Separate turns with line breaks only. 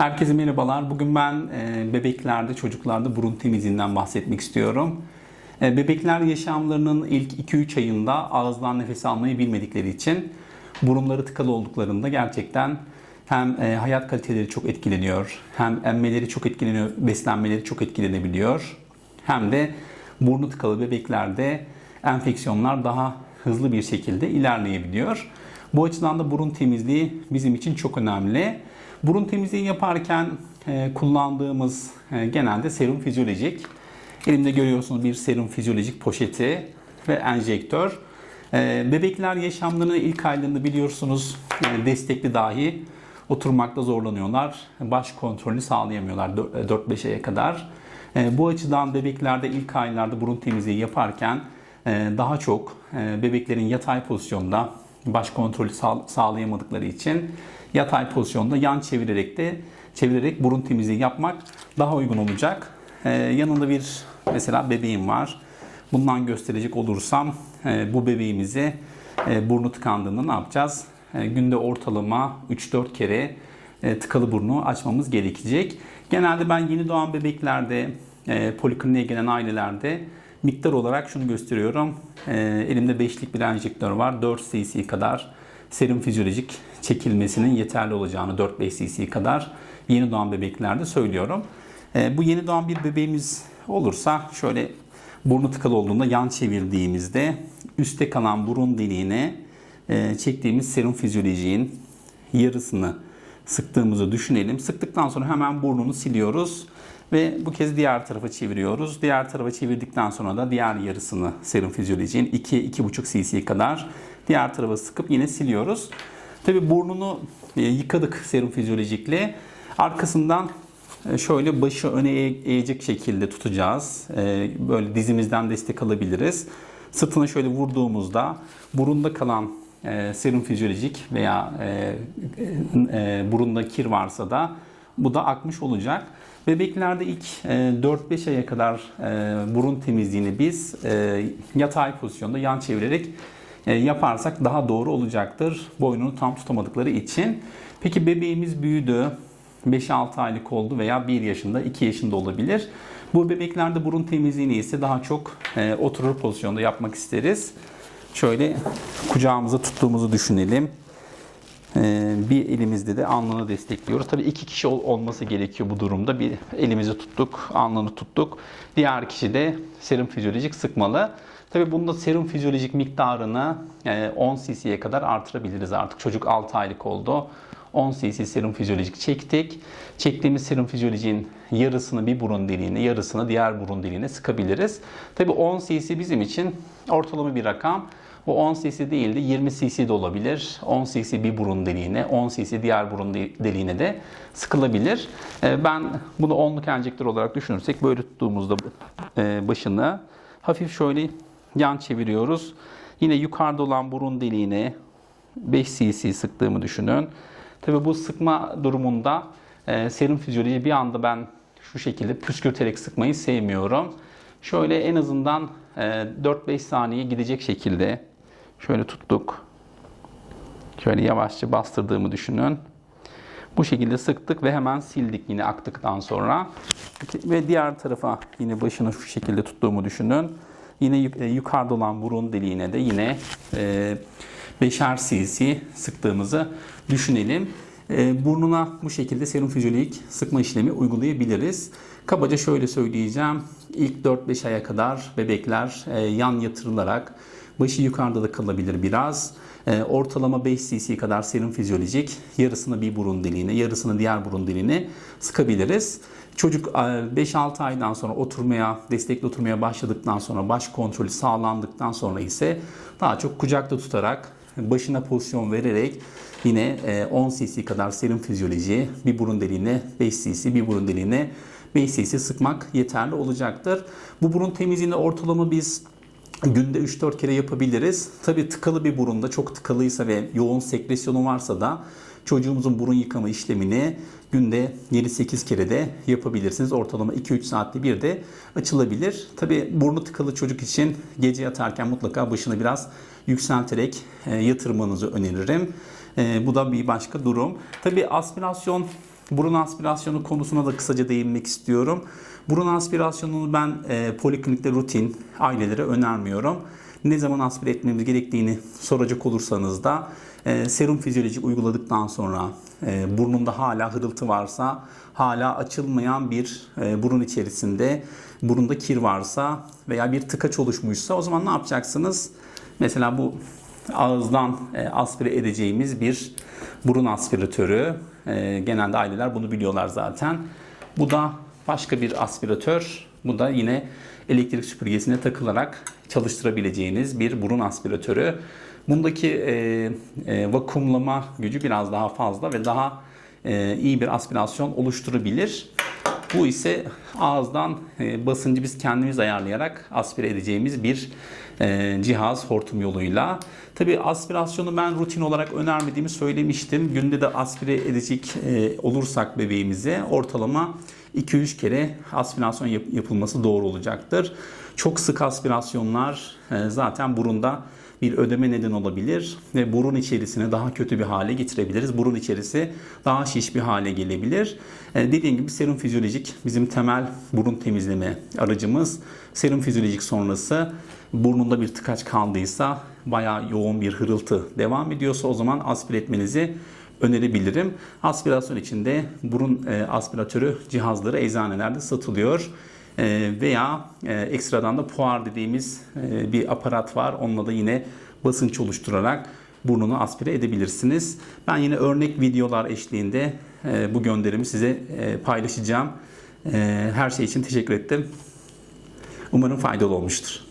Herkese merhabalar. Bugün ben e, bebeklerde, çocuklarda burun temizliğinden bahsetmek istiyorum. E, Bebekler yaşamlarının ilk 2-3 ayında ağızdan nefes almayı bilmedikleri için burunları tıkalı olduklarında gerçekten hem e, hayat kaliteleri çok etkileniyor, hem emmeleri çok etkileniyor, beslenmeleri çok etkilenebiliyor. Hem de burnu tıkalı bebeklerde enfeksiyonlar daha hızlı bir şekilde ilerleyebiliyor. Bu açıdan da burun temizliği bizim için çok önemli. Burun temizliği yaparken e, kullandığımız e, genelde serum fizyolojik. Elimde görüyorsunuz bir serum fizyolojik poşeti ve enjektör. E, bebekler yaşamlarının ilk aylarında biliyorsunuz destekli dahi oturmakta zorlanıyorlar. Baş kontrolünü sağlayamıyorlar 4-5 aya kadar. Bu açıdan bebeklerde ilk aylarda burun temizliği yaparken daha çok bebeklerin yatay pozisyonda baş kontrolü sağ- sağlayamadıkları için yatay pozisyonda yan çevirerek de çevirerek burun temizliği yapmak daha uygun olacak. Ee, yanında bir mesela bebeğim var. Bundan gösterecek olursam e, bu bebeğimizi e, burnu tıkandığında ne yapacağız? E, günde ortalama 3-4 kere e, tıkalı burnu açmamız gerekecek. Genelde ben yeni doğan bebeklerde, e, polikliniğe gelen ailelerde miktar olarak şunu gösteriyorum. E, elimde 5'lik bir enjektör var. 4 cc kadar serum fizyolojik çekilmesinin yeterli olacağını 4-5 cc kadar yeni doğan bebeklerde söylüyorum. E, bu yeni doğan bir bebeğimiz olursa şöyle burnu tıkalı olduğunda yan çevirdiğimizde üstte kalan burun deliğine e, çektiğimiz serum fizyolojiğin yarısını sıktığımızı düşünelim. Sıktıktan sonra hemen burnunu siliyoruz ve bu kez diğer tarafa çeviriyoruz. Diğer tarafa çevirdikten sonra da diğer yarısını serum fizyolojiğin 2-2,5 cc kadar diğer tarafa sıkıp yine siliyoruz. Tabi burnunu e, yıkadık serum fizyolojikle. Arkasından e, şöyle başı öne eğ- eğecek şekilde tutacağız. E, Böyle dizimizden destek alabiliriz. Sırtına şöyle vurduğumuzda burunda kalan e, serum fizyolojik veya e, e, burunda kir varsa da bu da akmış olacak. Bebeklerde ilk e, 4-5 aya kadar e, burun temizliğini biz e, yatay pozisyonda yan çevirerek e, yaparsak daha doğru olacaktır. Boynunu tam tutamadıkları için. Peki bebeğimiz büyüdü. 5-6 aylık oldu veya 1 yaşında, 2 yaşında olabilir. Bu bebeklerde burun temizliğini ise daha çok e, oturur pozisyonda yapmak isteriz. Şöyle kucağımıza tuttuğumuzu düşünelim. Ee, bir elimizde de alnını destekliyoruz. Tabii iki kişi ol- olması gerekiyor bu durumda. Bir elimizi tuttuk, alnını tuttuk. Diğer kişi de serum fizyolojik sıkmalı. Tabii bunda serum fizyolojik miktarını e, 10 cc'ye kadar artırabiliriz artık. Çocuk 6 aylık oldu. 10 cc serum fizyolojik çektik. Çektiğimiz serum fizyolojiğin yarısını bir burun deliğine, yarısını diğer burun deliğine sıkabiliriz. Tabii 10 cc bizim için ortalama bir rakam. Bu 10 cc değil de 20 cc de olabilir. 10 cc bir burun deliğine, 10 cc diğer burun de- deliğine de sıkılabilir. Ee, Ben bunu onluk enjektör olarak düşünürsek böyle tuttuğumuzda e, başını hafif şöyle yan çeviriyoruz. Yine yukarıda olan burun deliğine 5 cc sıktığımı düşünün. Tabii bu sıkma durumunda e, serum fizyoloji bir anda ben şu şekilde püskürterek sıkmayı sevmiyorum. Şöyle en azından e, 4-5 saniye gidecek şekilde şöyle tuttuk. Şöyle yavaşça bastırdığımı düşünün. Bu şekilde sıktık ve hemen sildik yine aktıktan sonra. Ve diğer tarafa yine başını şu şekilde tuttuğumu düşünün. Yine e, yukarıda olan burun deliğine de yine e, 5'er cc sıktığımızı düşünelim. E, burnuna bu şekilde serum fizyolojik sıkma işlemi uygulayabiliriz. Kabaca şöyle söyleyeceğim. İlk 4-5 aya kadar bebekler e, yan yatırılarak başı yukarıda da kalabilir biraz. E, ortalama 5 cc kadar serum fizyolojik yarısını bir burun deliğine, yarısını diğer burun deliğine sıkabiliriz. Çocuk e, 5-6 aydan sonra oturmaya, destekli oturmaya başladıktan sonra baş kontrolü sağlandıktan sonra ise daha çok kucakta tutarak başına pozisyon vererek yine e, 10 cc kadar serum fizyoloji bir burun deliğine 5 cc bir burun deliğine 5 cc sıkmak yeterli olacaktır. Bu burun temizliğini ortalama biz günde 3-4 kere yapabiliriz. Tabii tıkalı bir burunda çok tıkalıysa ve yoğun sekresyonu varsa da çocuğumuzun burun yıkama işlemini günde 7-8 kere de yapabilirsiniz. Ortalama 2-3 saatte bir de açılabilir. Tabii burnu tıkalı çocuk için gece yatarken mutlaka başını biraz yükselterek e, yatırmanızı öneririm. E, bu da bir başka durum. Tabii aspirasyon burun aspirasyonu konusuna da kısaca değinmek istiyorum. Burun aspirasyonunu ben e, poliklinikte rutin ailelere önermiyorum. Ne zaman aspire etmemiz gerektiğini soracak olursanız da serum fizyolojik uyguladıktan sonra burnunda hala hırıltı varsa, hala açılmayan bir burun içerisinde burunda kir varsa veya bir tıkaç oluşmuşsa o zaman ne yapacaksınız? Mesela bu ağızdan e, aspire edeceğimiz bir burun aspiratörü. E, genelde aileler bunu biliyorlar zaten. Bu da başka bir aspiratör. Bu da yine elektrik süpürgesine takılarak çalıştırabileceğiniz bir burun aspiratörü. Bundaki e, e, vakumlama gücü biraz daha fazla ve daha e, iyi bir aspirasyon oluşturabilir. Bu ise ağızdan e, basıncı biz kendimiz ayarlayarak aspire edeceğimiz bir e, cihaz hortum yoluyla. Tabi aspirasyonu ben rutin olarak önermediğimi söylemiştim. Günde de aspire edecek e, olursak bebeğimize ortalama 2-3 kere aspirasyon yap- yapılması doğru olacaktır. Çok sık aspirasyonlar zaten burunda bir ödeme neden olabilir ve burun içerisini daha kötü bir hale getirebiliriz. Burun içerisi daha şiş bir hale gelebilir. E, dediğim gibi serum fizyolojik bizim temel burun temizleme aracımız. Serum fizyolojik sonrası burnunda bir tıkaç kaldıysa bayağı yoğun bir hırıltı devam ediyorsa o zaman aspire etmenizi önerebilirim. Aspirasyon için de burun e, aspiratörü cihazları eczanelerde satılıyor. E, veya e, ekstradan da puar dediğimiz e, bir aparat var. Onunla da yine basınç oluşturarak burnunu aspire edebilirsiniz. Ben yine örnek videolar eşliğinde e, bu gönderimi size paylaşacağım. Her şey için teşekkür ettim. Umarım faydalı olmuştur.